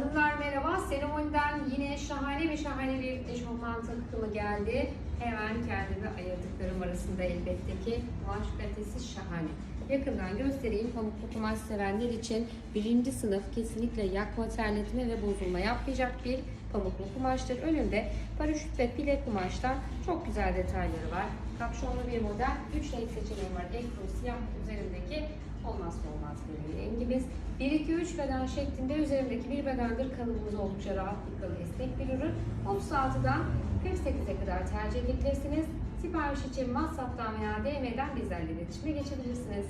Hanımlar merhaba. Seremoniden yine şahane ve şahane bir eşofman takımı geldi. Hemen kendimi ayırdıklarım arasında elbette ki kumaş kalitesi şahane. Yakından göstereyim pamuklu kumaş sevenler için birinci sınıf kesinlikle yakma, terletme ve bozulma yapmayacak bir pamuklu kumaştır. Önünde paraşüt ve pile kumaştan çok güzel detayları var. Kapşonlu bir model. 3 renk seçeneği var. Ekru siyah üzerindeki olmazsa olmaz bir rengimiz. 1-2-3 beden şeklinde üzerimdeki bir bedendir. Kalıbımız oldukça rahat bir kalı esnek bir ürün. 36'dan 48'e kadar tercih edebilirsiniz. Sipariş için WhatsApp'tan veya DM'den bizlerle iletişime geçebilirsiniz.